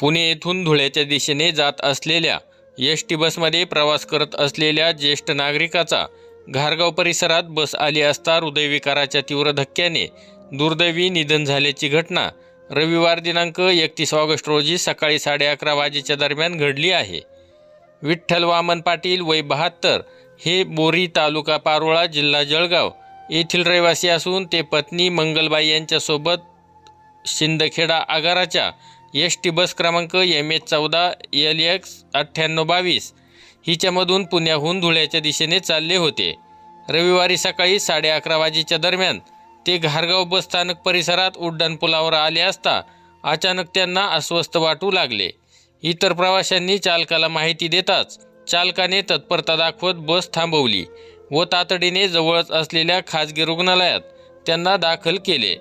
पुणे येथून धुळ्याच्या दिशेने जात असलेल्या एस टी बसमध्ये प्रवास करत असलेल्या ज्येष्ठ नागरिकाचा घारगाव परिसरात बस आली असता हृदयविकाराच्या तीव्र धक्क्याने दुर्दैवी निधन झाल्याची घटना रविवार दिनांक एकतीस ऑगस्ट रोजी सकाळी साडे अकरा वाजेच्या दरम्यान घडली आहे. विठ्ठल वामन पाटील वय बहात्तर हे बोरी तालुका पारोळा जिल्हा जळगाव येथील रहिवासी असून ते पत्नी मंगलबाई यांच्यासोबत शिंदखेडा आगाराच्या एस टी बस क्रमांक एम एच चौदा एल एक्स अठ्ठ्याण्णव बावीस. हिच्यामधून पुण्याहून धुळ्याच्या दिशेने चालले होते. रविवारी सकाळी साडे अकरा वाजेच्या दरम्यान ते घारगाव बस स्थानक परिसरात उड्डाणपुलावर आले असता अचानक त्यांना अस्वस्थ वाटू लागले. इतर प्रवाशांनी चालकाला माहिती देताच चालकाने तत्परता दाखवत बस थांबवली व तातडीने जवळच असलेल्या खाजगी रुग्णालयात त्यांना दाखल केले.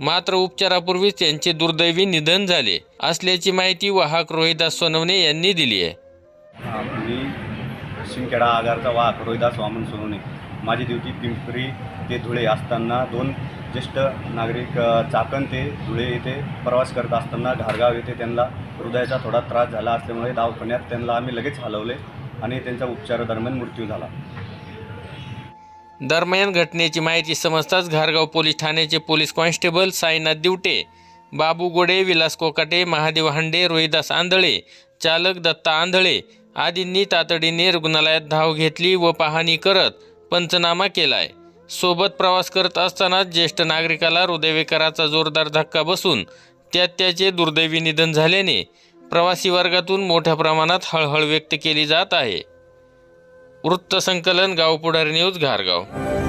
मात्र उपचारापूर्वीच त्यांचे दुर्दैवी निधन झाले असल्याची माहिती वाहक रोहिदास सोनवणे यांनी दिली आहे. शिंखेडा मी आगारचा वाहक रोहिदास वामन सोनवणे. माझी ड्युटी पिंपरी ते धुळे असताना दोन ज्येष्ठ नागरिक चाकण ते धुळे येथे प्रवास करत असताना घारगाव येथे त्यांना हृदयाचा थोडा त्रास झाला असल्यामुळे दवाखान्यात त्यांना आम्ही लगेच हलवले आणि त्यांचा उपचारादरम्यान मृत्यू झाला. दरम्यान घटनेची माहिती समजताच घारगाव पोलीस ठाण्याचे पोलीस कॉन्स्टेबल साईनाथ दिवटे बाबू गोडे विलास कोकाटे महादेव हांडे रोहिदास आंधळे चालक दत्ता आंधळे आदींनी तातडीने रुग्णालयात धाव घेतली व पाहणी करत पंचनामा केलाय. सोबत प्रवास करत असतानाच ज्येष्ठ नागरिकाला हृदयविकाराचा जोरदार धक्का बसून त्यात त्याचे दुर्दैवी निधन झाल्याने प्रवासी वर्गातून मोठ्या प्रमाणात हळहळ व्यक्त केली जात आहे. वृत्तसंकलन गाव पुढारी न्यूज घारगाव